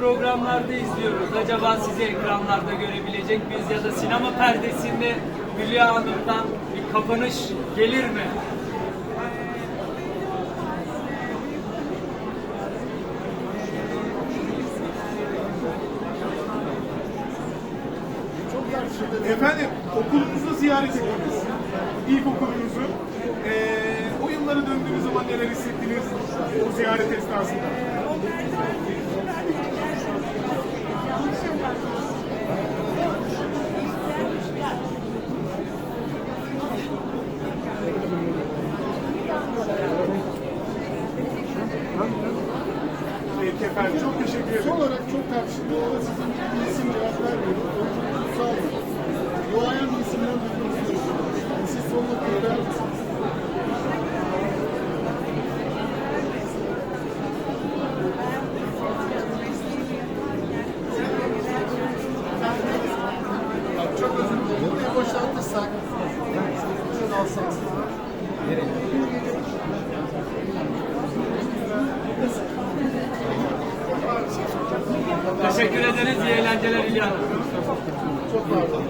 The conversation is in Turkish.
programlarda izliyoruz. Acaba sizi ekranlarda görebilecek miyiz ya da sinema perdesinde Hülya Hanım'dan bir kapanış gelir mi? Efendim okulunuzu ziyaret ettiniz. İlkokulunuzu. Ee, o yıllara döndüğünüz zaman neler hissettiniz o ziyaret esnasında? Peki efendim çok teşekkür ederim. Son olarak çok tartışıldı. Orada sizin bir isim cevap vermiyor. Oyunculuk sağ olun. Doğayan bir isimden istiyorum. Yani siz son noktayı verir misiniz? Çok özür dilerim. Buraya boşaltırsak. Şunu alsak. Teşekkür ederiz. İyi eğlenceler İlyas. Çok pardon.